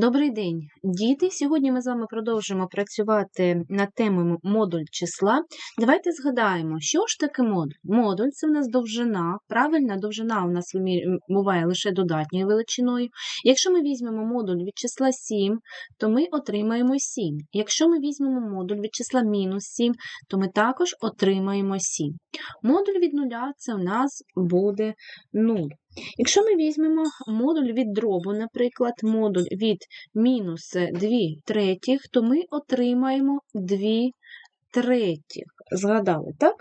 Добрий день, діти. Сьогодні ми з вами продовжимо працювати над темою модуль числа. Давайте згадаємо, що ж таке модуль. Модуль це в нас довжина. Правильна довжина у нас буває лише додатньою величиною. Якщо ми візьмемо модуль від числа 7, то ми отримаємо 7. Якщо ми візьмемо модуль від числа мінус 7, то ми також отримаємо 7. Модуль від нуля це у нас буде 0. Якщо ми візьмемо модуль від дробу, наприклад, модуль від мінус 2 третіх, то ми отримаємо 2 третіх. Згадали, так?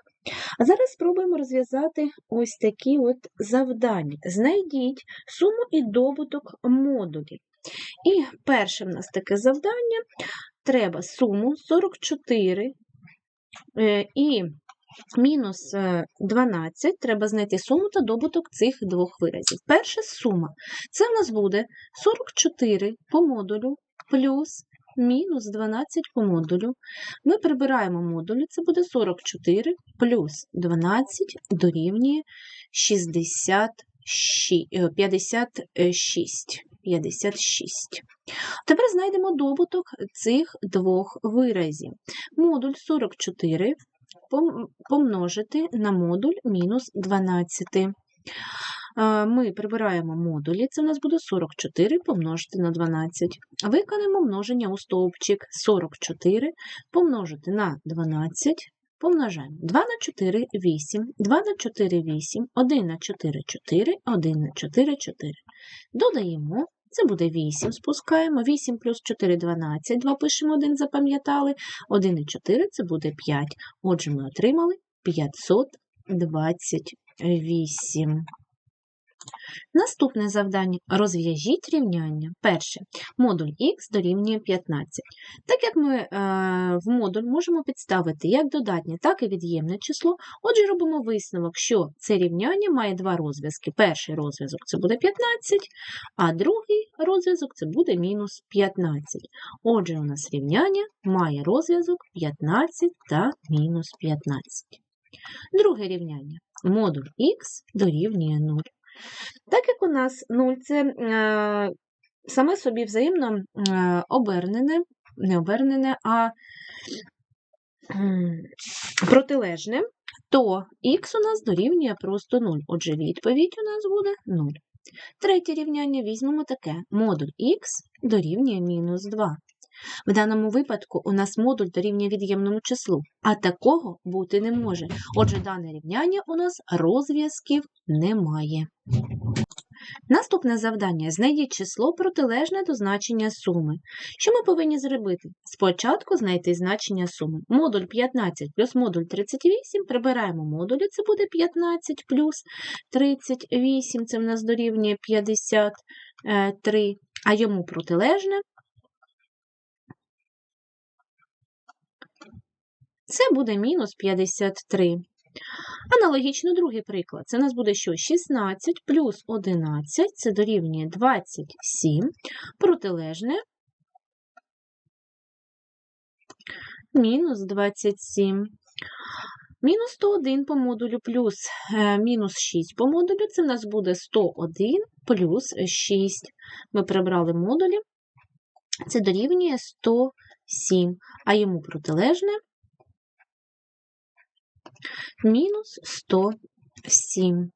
А зараз спробуємо розв'язати ось такі от завдання. Знайдіть суму і добуток модулів. І перше в нас таке завдання. Треба суму 44 е, і мінус е, 12, треба знайти суму та добуток цих двох виразів. Перша сума. Це в нас буде 44 по модулю плюс мінус 12 по модулю. Ми прибираємо модулі, це буде 44 плюс 12 дорівнює 66, е, 56. 56. Тепер знайдемо добуток цих двох виразів. Модуль 44 пом- помножити на модуль мінус 12. Е, Ми прибираємо модулі, це у нас буде 44 помножити на 12. Виконаємо множення у стовпчик 44 помножити на 12. Помножаємо 2 на 4 – 8, 2 на 4 – 8, 1 на 4 – 4, 1 на 4 – 4. Додаємо, це буде 8, спускаємо, 8 плюс 4 – 12, 2 пишемо 1, запам'ятали, 1 і 4 – це буде 5. Отже, ми отримали 528. Наступне завдання. Розв'яжіть рівняння. Перше. Модуль х дорівнює 15. Так як ми е, в модуль можемо підставити як додатнє, так і від'ємне число, отже, робимо висновок, що це рівняння має два розв'язки. Перший розв'язок це буде 15, а другий розв'язок це буде мінус 15. Отже, у нас рівняння має розв'язок 15 та мінус 15. Друге рівняння. Модуль х дорівнює 0. Так як у нас 0 це е, саме собі взаємно е, обернене, не обернене, а протилежне, то х у нас дорівнює просто 0. Отже, відповідь у нас буде 0. Третє рівняння візьмемо таке. Модуль х дорівнює мінус 2. В даному випадку у нас модуль дорівнює від'ємному числу, а такого бути не може. Отже, дане рівняння у нас розв'язків немає. Наступне завдання. Знайдіть число протилежне до значення суми. Що ми повинні зробити? Спочатку знайти значення суми. Модуль 15 плюс модуль 38, прибираємо модулі, це буде 15 плюс 38, це в нас дорівнює 53, а йому протилежне Це буде мінус 53. Аналогічно другий приклад. Це у нас буде що? 16 плюс 11, це дорівнює 27, протилежне мінус 27. Мінус 101 по модулю плюс е, мінус 6 по модулю, це в нас буде 101 плюс 6. Ми прибрали модулі, це дорівнює 107, а йому протилежне мінус 107.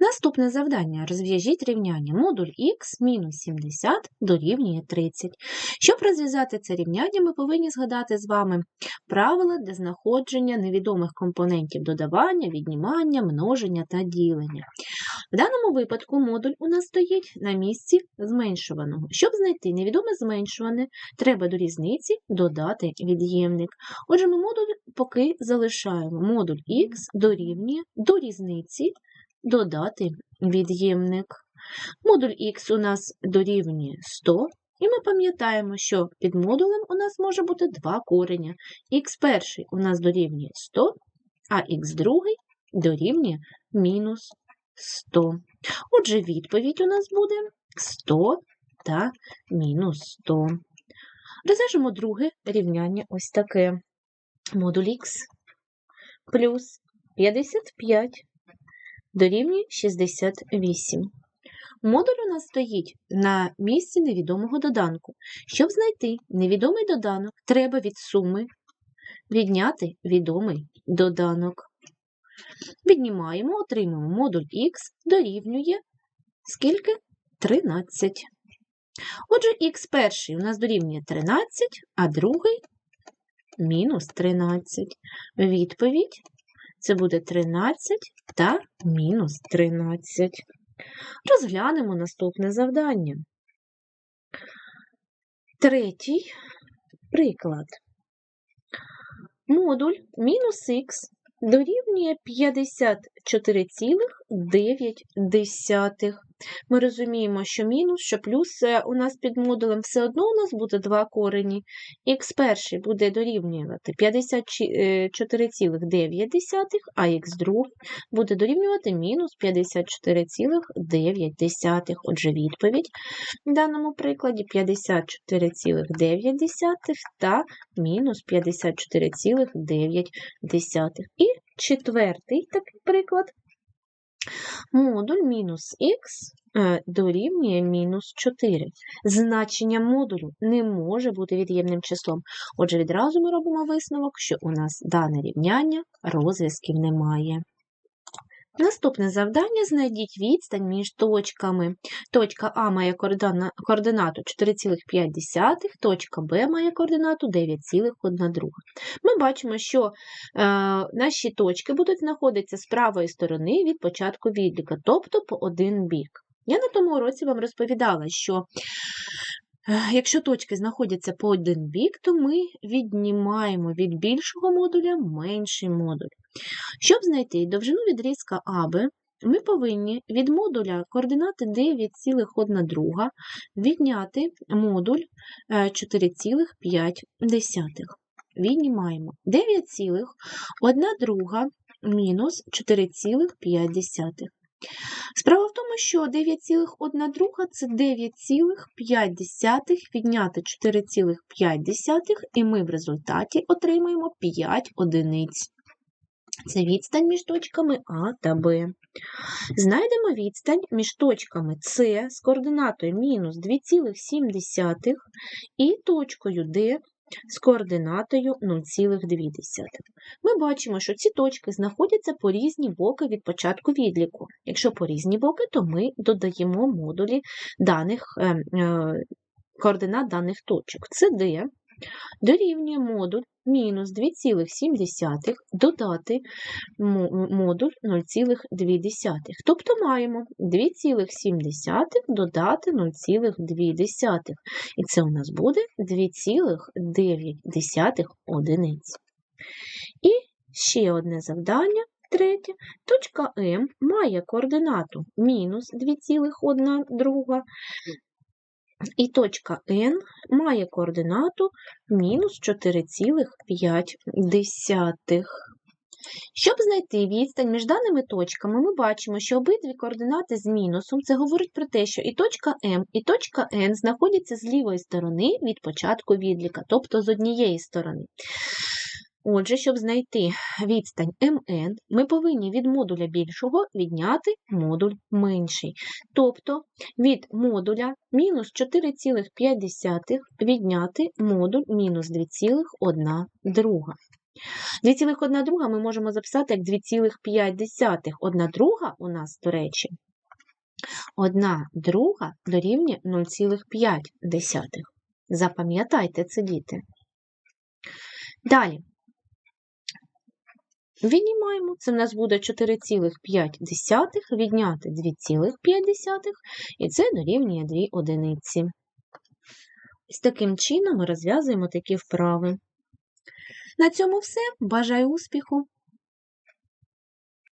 Наступне завдання. Розв'яжіть рівняння. Модуль х мінус 70 дорівнює 30. Щоб розв'язати це рівняння, ми повинні згадати з вами правила для знаходження невідомих компонентів додавання, віднімання, множення та ділення. В даному випадку модуль у нас стоїть на місці зменшуваного. Щоб знайти невідоме зменшуване, треба до різниці додати від'ємник. Отже, ми модуль поки залишаємо. Модуль х дорівнює до різниці додати від'ємник. Модуль х у нас дорівнює 100, і ми пам'ятаємо, що під модулем у нас може бути два кореня. х перший у нас дорівнює 100, а х другий дорівнює мінус 100. Отже, відповідь у нас буде 100 та мінус 100. Розв'яжемо друге рівняння ось таке. Модуль х плюс 55 дорівнює 68. Модуль у нас стоїть на місці невідомого доданку. Щоб знайти невідомий доданок, треба від суми відняти відомий доданок. Віднімаємо, отримаємо модуль х дорівнює скільки? 13. Отже, х перший у нас дорівнює 13, а другий мінус 13. Відповідь це буде 13 та мінус 13. Розглянемо наступне завдання. Третій приклад. Модуль мінус х дорівнює 54,9. Ми розуміємо, що мінус, що плюс е, у нас під модулем все одно у нас буде два корені. Х перший буде дорівнювати 54,9, а х другий буде дорівнювати мінус 54,9. Отже, відповідь в даному прикладі 54,9 та мінус 54,9. І четвертий такий приклад. Модуль мінус х е, дорівнює мінус 4. Значення модулю не може бути від'ємним числом. Отже, відразу ми робимо висновок, що у нас дане рівняння розв'язків немає. Наступне завдання знайдіть відстань між точками. Точка А має координату 4,5, точка Б має координату 9,1. Ми бачимо, що е, наші точки будуть знаходитися з правої сторони від початку відліка, тобто по один бік. Я на тому уроці вам розповідала, що Якщо точки знаходяться по один бік, то ми віднімаємо від більшого модуля менший модуль. Щоб знайти довжину відрізка АБ, ми повинні від модуля координати 9,1 відняти модуль 4,5. Е, Віднімаємо 9,1 мінус 4,5. Справа в тому, що 9,1 це 9,5 відняти 4,5, і ми в результаті отримаємо 5 одиниць. Це відстань між точками А та Б. Знайдемо відстань між точками С з координатою мінус 2,7 і точкою Д з координатою 0,2. Ми бачимо, що ці точки знаходяться по різні боки від початку відліку. Якщо по різні боки, то ми додаємо модулі даних, е, е, координат даних точок. Це D дорівнює модуль мінус 2,7 додати модуль 0,2. Тобто маємо 2,7 додати 0,2. І це у нас буде 2,9 одиниць. І ще одне завдання. Третє, точка М має координату мінус 2,1 і точка N має координату мінус 4,5. Щоб знайти відстань між даними точками, ми бачимо, що обидві координати з мінусом це говорить про те, що і точка М, і точка N знаходяться з лівої сторони від початку відліка, тобто з однієї сторони. Отже, щоб знайти відстань МН, ми повинні від модуля більшого відняти модуль менший. Тобто від модуля мінус 4,5 відняти модуль мінус 2,1 друга. 2,1 друга ми можемо записати як 2,5. Одна друга у нас, до речі, одна друга дорівнює 0,5. Запам'ятайте це, діти. Далі. Віднімаємо, це в нас буде 4,5 відняти 2,5, і це дорівнює 2 одиниці. Ось таким чином ми розв'язуємо такі вправи. На цьому все. Бажаю успіху!